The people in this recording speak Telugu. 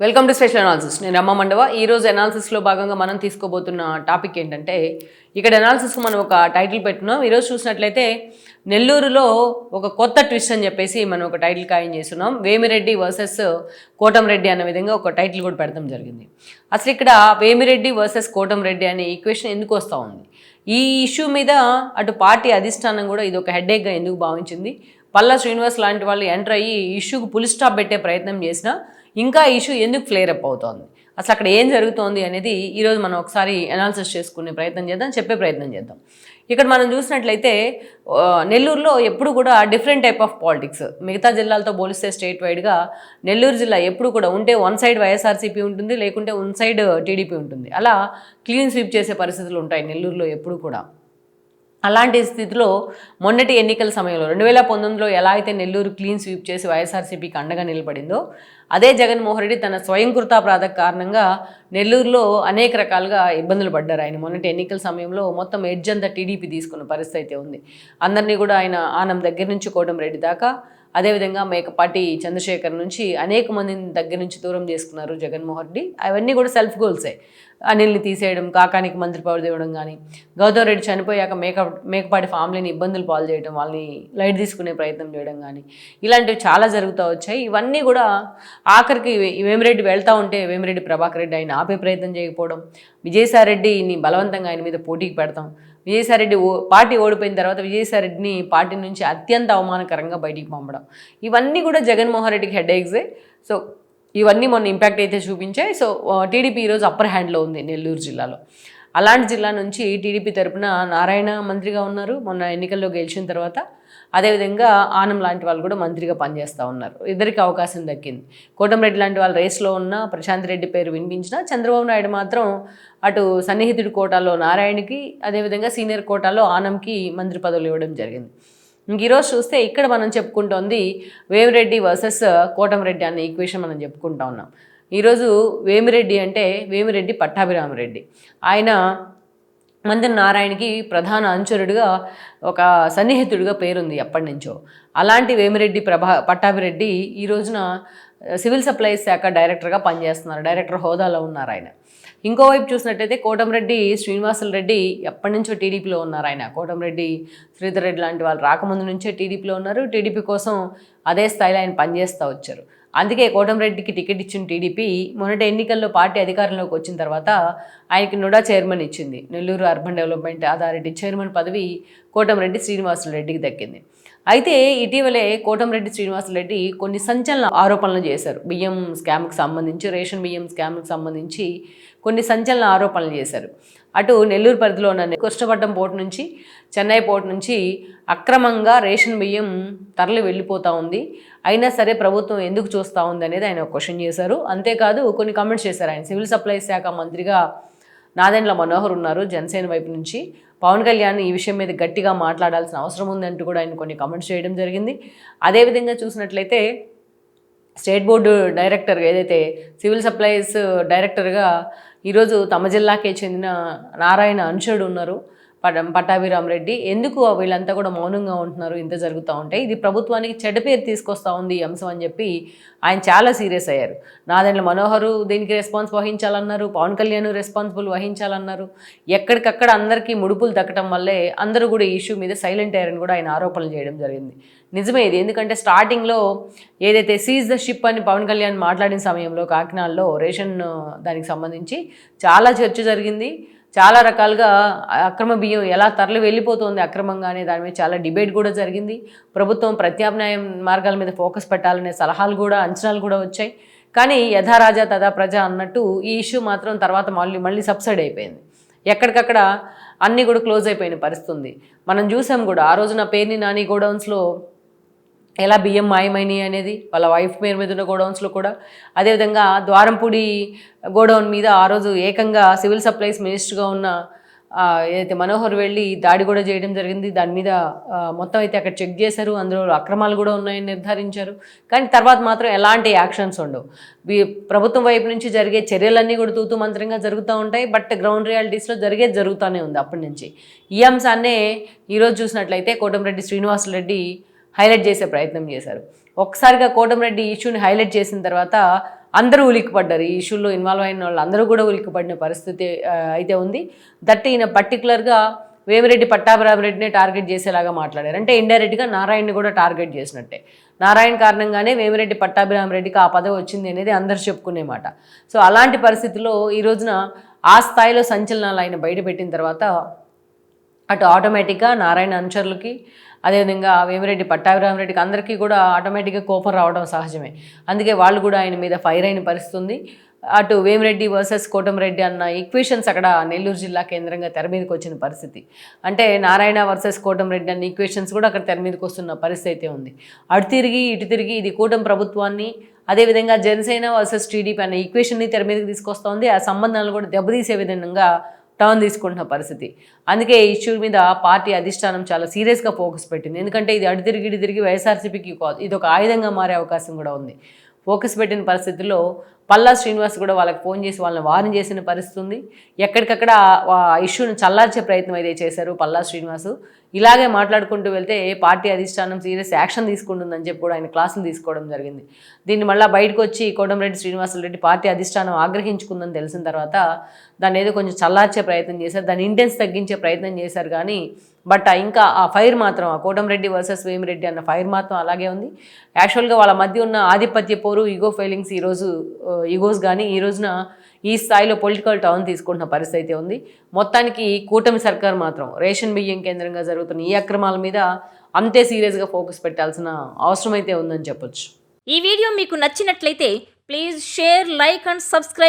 వెల్కమ్ టు స్పెషల్ అనాలిసిస్ నేను రమ్మ మండవ. ఈ రోజు భాగంగా మనం తీసుకోబోతున్న టాపిక్ ఏంటంటే ఇక్కడ అనాలిసిస్కి మనం ఒక టైటిల్ పెట్టున్నాం. ఈరోజు చూసినట్లయితే నెల్లూరులో ఒక కొత్త ట్విస్ట్ అని చెప్పేసి మనం ఒక టైటిల్ ఖాయం చేస్తున్నాం. వేమిరెడ్డి వర్సెస్ కోటంరెడ్డి అన్న విధంగా ఒక టైటిల్ కూడా పెడతాం జరిగింది. అసలు ఇక్కడ వేమిరెడ్డి వర్సెస్ కోటంరెడ్డి అనే ఈక్వేషన్ ఎందుకు వస్తూ ఉంది? ఈ ఇష్యూ మీద అటు పార్టీ అధిష్టానం కూడా ఇది ఒక హెడేక్గా ఎందుకు భావించింది? పల్లా శ్రీనివాస్ లాంటి వాళ్ళు ఎంటర్ అయ్యి ఇష్యూకి పులి స్టాప్ పెట్టే ప్రయత్నం చేసినా ఇంకా ఇష్యూ ఎందుకు ఫ్లేర్ అప్ అవుతోంది? అసలు అక్కడ ఏం జరుగుతోంది అనేది ఈరోజు మనం ఒకసారి అనాలిసిస్ చేసుకునే ప్రయత్నం చేద్దాం చెప్పే ప్రయత్నం చేద్దాం. ఇక్కడ మనం చూసినట్లయితే నెల్లూరులో ఎప్పుడు కూడా డిఫరెంట్ టైప్ ఆఫ్ పాలిటిక్స్ మిగతా జిల్లాలతో పోలిస్తే స్టేట్ వైడ్గా నెల్లూరు జిల్లా ఎప్పుడు కూడా ఉంటే వన్ సైడ్ వైఎస్ఆర్సీపీ ఉంటుంది లేకుంటే వన్ సైడ్ టీడీపీ ఉంటుంది. అలా క్లీన్ స్వీప్ చేసే పరిస్థితులు ఉంటాయి నెల్లూరులో ఎప్పుడు కూడా. అలాంటి స్థితిలో మొన్నటి ఎన్నికల సమయంలో రెండు వేల పంతొమ్మిదిలో ఎలా అయితే నెల్లూరు క్లీన్ స్వీప్ చేసి వైఎస్ఆర్సీపీకి అండగా నిలబడిందో అదే జగన్మోహన్ రెడ్డి తన స్వయం కృతాపరాధ కారణంగా నెల్లూరులో అనేక రకాలుగా ఇబ్బందులు పడ్డారు ఆయన. మొన్నటి ఎన్నికల సమయంలో మొత్తం ఎడ్జ్ అంతా టీడీపీ తీసుకున్న పరిస్థితి అయితే ఉంది. అందరినీ కూడా ఆయన ఆనం దగ్గర నుంచి కోటం రెడ్డి దాకా అదేవిధంగా మేకపాటి చంద్రశేఖర్ నుంచి అనేక మందిని దగ్గర నుంచి దూరం చేసుకున్నారు జగన్మోహన్ రెడ్డి. అవన్నీ కూడా సెల్ఫ్ గోల్సే. అనిల్ని తీసేయడం కాకానికి మంత్రి పవర్ ఇవ్వడం కానీ గౌతమ్ రెడ్డి చనిపోయాక మేక మేకపాటి ఫ్యామిలీని ఇబ్బందులు పాలు చేయడం వాళ్ళని లైట్ తీసుకునే ప్రయత్నం చేయడం కానీ ఇలాంటివి చాలా జరుగుతూ వచ్చాయి. ఇవన్నీ కూడా ఆఖరికి వేమిరెడ్డి వెళ్తూ ఉంటే వేమిరెడ్డి ప్రభాకర్ రెడ్డి ఆయన ఆపే ప్రయత్నం చేయకపోవడం విజయసాయిరెడ్డిని బలవంతంగా ఆయన మీద పోటీకి పెడతాం విజయసాయిరెడ్డి ఓ పార్టీ ఓడిపోయిన తర్వాత విజయసాయిరెడ్డిని పార్టీ నుంచి అత్యంత అవమానకరంగా బయటికి పంపడం. ఇవన్నీ కూడా జగన్మోహన్ రెడ్డికి హెడ్ ఎగ్జే సో ఇవన్నీ మొన్న ఇంపాక్ట్ అయితే చూపించాయి సో టీడీపీ ఈరోజు అప్పర్ హ్యాండ్లో ఉంది నెల్లూరు జిల్లాలో. అలాంటి జిల్లా నుంచి టీడీపీ తరపున నారాయణ మంత్రిగా ఉన్నారు. మొన్న ఎన్నికల్లో గెలిచిన తర్వాత అదేవిధంగా ఆనం లాంటి వాళ్ళు కూడా మంత్రిగా పనిచేస్తూ ఉన్నారు. ఇద్దరికి అవకాశం దక్కింది. కోటంరెడ్డి లాంటి వాళ్ళు రేస్లో ఉన్న ప్రశాంత్ రెడ్డి పేరు వినిపించిన చంద్రబాబు నాయుడు మాత్రం అటు సన్నిహితుడి కోటాలో నారాయణకి అదేవిధంగా సీనియర్ కోటాలో ఆనంకి మంత్రి పదవులు ఇవ్వడం జరిగింది. ఇంక ఈరోజు చూస్తే ఇక్కడ మనం చెప్పుకుంటోంది వేమిరెడ్డి వర్సెస్ కోటంరెడ్డి అనే ఈక్వేషన్ మనం చెప్పుకుంటా ఉన్నాం. ఈరోజు వేమిరెడ్డి అంటే వేమిరెడ్డి పట్టాభిరామరెడ్డి. ఆయన మందిర నారాయణకి ప్రధాన అనుచరుడిగా ఒక సన్నిహితుడిగా పేరుంది ఎప్పటి నుంచో. అలాంటి వేమిరెడ్డి ప్రభా పట్టాభిరెడ్డి ఈ రోజున సివిల్ సప్లైస్ శాఖ డైరెక్టర్గా పనిచేస్తున్నారు. డైరెక్టర్ హోదాలో ఉన్నారు ఆయన. ఇంకోవైపు చూసినట్టయితే కోటంరెడ్డి శ్రీనివాసులు రెడ్డి ఎప్పటి నుంచో టీడీపీలో ఉన్నారు ఆయన. కోటంరెడ్డి శ్రీధర్ రెడ్డి లాంటి వాళ్ళు రాకముందు నుంచే టీడీపీలో ఉన్నారు. టీడీపీ కోసం అదే స్థాయిలో ఆయన పనిచేస్తూ వచ్చారు. అందుకే కోటంరెడ్డికి టికెట్ ఇచ్చిన టీడీపీ మొన్నటి ఎన్నికల్లో పార్టీ అధికారంలోకి వచ్చిన తర్వాత ఆయనకి నుడా చైర్మన్ ఇచ్చింది. Nellore urban development authority chairman పదవి కోటంరెడ్డి శ్రీనివాసులరెడ్డికి దక్కింది. అయితే ఇటీవలే కోటంరెడ్డి శ్రీనివాసులు రెడ్డి కొన్ని సంచలన ఆరోపణలు చేశారు. బియ్యం స్కామ్కి సంబంధించి రేషన్ బియ్యం స్కామ్కి సంబంధించి కొన్ని సంచలన ఆరోపణలు చేశారు. అటు నెల్లూరు పరిధిలో ఉన్న కృష్ణపట్నం పోర్టు నుంచి చెన్నై పోర్టు నుంచి అక్రమంగా రేషన్ బియ్యం తరలి వెళ్ళిపోతూ ఉంది. అయినా సరే ప్రభుత్వం ఎందుకు చూస్తూ ఉంది అనేది ఆయన క్వశ్చన్ చేశారు. అంతేకాదు కొన్ని కామెంట్స్ చేశారు ఆయన. సివిల్ సప్లైస్ శాఖ మంత్రిగా నాదెండ్ల మనోహర్ ఉన్నారు జనసేన వైపు నుంచి. పవన్ కళ్యాణ్ ఈ విషయం మీద గట్టిగా మాట్లాడాల్సిన అవసరం ఉందంటూ కూడా ఆయన కొన్ని కామెంట్స్ చేయడం జరిగింది. అదేవిధంగా చూసినట్లయితే స్టేట్ బోర్డు డైరెక్టర్ ఏదైతే సివిల్ సప్లైస్ డైరెక్టర్గా ఈరోజు తమ జిల్లాకే చెందిన నారాయణ అనుచరుడు ఉన్నారు. పట్టాభిరామరెడ్డి ఎందుకు వీళ్ళంతా కూడా మౌనంగా ఉంటున్నారు ఇంత జరుగుతూ ఉంటాయి ఇది ప్రభుత్వానికి చెడ్డ పేరు తీసుకొస్తా ఉంది ఈ అంశం అని చెప్పి ఆయన చాలా సీరియస్ అయ్యారు. నాదెండ్ల మనోహరు దీనికి రెస్పాన్స్ వహించాలన్నారు పవన్ కళ్యాణ్ రెస్పాన్సిబుల్ వహించాలన్నారు. ఎక్కడికక్కడ అందరికీ ముడుపులు దక్కడం వల్లే అందరూ కూడా ఈ ఇష్యూ మీద సైలెంట్ అయ్యారని కూడా ఆయన ఆరోపణలు చేయడం జరిగింది. నిజమే ఇది. ఎందుకంటే స్టార్టింగ్లో ఏదైతే సీజ్ ద షిప్ అని పవన్ కళ్యాణ్ మాట్లాడిన సమయంలో కాకినాడలో రేషన్ దానికి సంబంధించి చాలా చర్చ జరిగింది. చాలా రకాలుగా అక్రమ బియ్యం ఎలా తరలి వెళ్ళిపోతుంది అక్రమంగా అనే దాని మీద చాలా డిబేట్ కూడా జరిగింది. ప్రభుత్వం ప్రత్యామ్నాయ మార్గాల మీద ఫోకస్ పెట్టాలనే సలహాలు కూడా అంచనాలు కూడా వచ్చాయి. కానీ యథారాజా తథా తదా ప్రజ అన్నట్టు ఈ ఇష్యూ మాత్రం తర్వాత మళ్ళీ మళ్ళీ సబ్సైడ్ అయిపోయింది. ఎక్కడికక్కడ అన్నీ కూడా క్లోజ్ అయిపోయిన పరిస్థితుంది. మనం చూసాం కూడా ఆ రోజున పేర్ని నాని గోడౌన్స్లో ఎలా బియ్యం మాయమైనవి అనేది వాళ్ళ వైఫ్ పేరు మీద ఉన్న గోడౌన్స్లో కూడా. అదేవిధంగా ద్వారంపూడి గోడౌన్ మీద ఆ రోజు ఏకంగా సివిల్ సప్లైస్ మినిస్టర్గా ఉన్న ఏదైతే మనోహర్ వెళ్ళి దాడి కూడా చేయడం జరిగింది. దాని మీద మొత్తం అయితే అక్కడ చెక్ చేశారు. అందులో అక్రమాలు కూడా ఉన్నాయని నిర్ధారించారు. కానీ తర్వాత మాత్రం ఎలాంటి యాక్షన్స్ ఉండవు. ప్రభుత్వం వైపు నుంచి జరిగే చర్యలన్నీ కూడా తూతు మంత్రంగా జరుగుతూ ఉంటాయి. బట్ గ్రౌండ్ రియాలిటీస్లో జరిగేది జరుగుతూనే ఉంది అప్పటి నుంచి. ఈ అంశాన్నే ఈరోజు చూసినట్లయితే కోటంరెడ్డి శ్రీనివాసరెడ్డి హైలైట్ చేసే ప్రయత్నం చేశారు. ఒక్కసారిగా కోటమిరెడ్డి ఇష్యూని హైలైట్ చేసిన తర్వాత అందరూ ఉలిక్కిపడ్డారు. ఈ ఇష్యూలో ఇన్వాల్వ్ అయిన వాళ్ళు అందరూ కూడా ఉలిక్కిపడిన పరిస్థితి అయితే ఉంది. దట్ ఈయన పర్టికులర్గా వేమిరెడ్డి పట్టాభిరామిరెడ్డిని టార్గెట్ చేసేలాగా మాట్లాడారు. అంటే ఇండైరెక్ట్గా నారాయణని కూడా టార్గెట్ చేసినట్టే. నారాయణ కారణంగానే వేమిరెడ్డి పట్టాభిరామరెడ్డికి ఆ పదవి వచ్చింది అనేది అందరు చెప్పుకునే మాట. సో అలాంటి పరిస్థితిలో ఈ రోజున ఆ స్థాయిలో సంచలనాలు ఆయన బయటపెట్టిన తర్వాత అటు ఆటోమేటిక్గా నారాయణ అనుచరులకి అదేవిధంగా వేమిరెడ్డి పట్టాభిరామరెడ్డికి అందరికీ కూడా ఆటోమేటిక్గా కోపం రావడం సహజమే. అందుకే వాళ్ళు కూడా ఆయన మీద ఫైర్ అయిన పరిస్థితి ఉంది అటు వేమిరెడ్డి వర్సెస్ కోటమిరెడ్డి అన్న ఈక్వేషన్స్ అక్కడ నెల్లూరు జిల్లా కేంద్రంగా తెర మీదకి వచ్చిన పరిస్థితి. అంటే నారాయణ వర్సెస్ కోటమిరెడ్డి అన్న ఈక్వేషన్స్ కూడా అక్కడ తెర మీదకి వస్తున్న పరిస్థితి అయితే ఉంది. అటు తిరిగి ఇటు తిరిగి ఇది కూటమి ప్రభుత్వాన్ని అదేవిధంగా జనసేన వర్సెస్ టీడీపీ అన్న ఈక్వేషన్ని తెర మీదకి తీసుకొస్తోంది. ఆ సంబంధాలను కూడా దెబ్బతీసే విధంగా టర్న్ తీసుకుంటున్న పరిస్థితి. అందుకే ఈ ఇష్యూ మీద పార్టీ అధిష్టానం చాలా సీరియస్గా ఫోకస్ పెట్టింది. ఎందుకంటే ఇది అడు తిరిగి ఇటు తిరిగి వైఎస్ఆర్సీపీకి ఇది ఒక ఆయుధంగా మారే అవకాశం కూడా ఉంది. ఫోకస్ పెట్టిన పరిస్థితుల్లో పల్లా శ్రీనివాస్ కూడా వాళ్ళకి ఫోన్ చేసి వాళ్ళని వార్న్ చేసిన పరిస్థితి ఉంది. ఎక్కడికక్కడ ఇష్యూని చల్లార్చే ప్రయత్నం అయితే చేశారు పల్లా శ్రీనివాసు. ఇలాగే మాట్లాడుకుంటూ వెళ్తే పార్టీ అధిష్టానం సీరియస్ యాక్షన్ తీసుకుంటుందని చెప్పి కూడా ఆయన క్లాసులు తీసుకోవడం జరిగింది. దీన్ని మళ్ళీ బయటకు వచ్చి కోటంరెడ్డి శ్రీనివాసులు రెడ్డి పార్టీ అధిష్టానం ఆగ్రహించుకుందని తెలిసిన తర్వాత దాన్ని ఏదో కొంచెం చల్లార్చే ప్రయత్నం చేశారు దాని ఇంటెన్స్ తగ్గించే ప్రయత్నం చేశారు కానీ బట్ ఇంకా ఆ ఫైర్ మాత్రం ఆ కోటంరెడ్డి వర్సెస్ వేమిరెడ్డి అన్న ఫైర్ మాత్రం అలాగే ఉంది. యాక్చువల్గా వాళ్ళ మధ్య ఉన్న ఆధిపత్య పోరు ఈగో ఫైలింగ్స్ ఈరోజు ఈగోస్ కానీ ఈ రోజున ఈ స్థాయిలో పొలిటికల్ టర్న్ తీసుకుంటున్న పరిస్థితి అయితే ఉంది. మొత్తానికి కూటమి సర్కార్ మాత్రం రేషన్ బియ్యం కేంద్రంగా జరుగుతున్న ఈ అక్రమాల మీద అంతే సీరియస్గా ఫోకస్ పెట్టాల్సిన అవసరం అయితే ఉందని చెప్పొచ్చు. ఈ వీడియో మీకు నచ్చినట్లయితే please share like and subscribe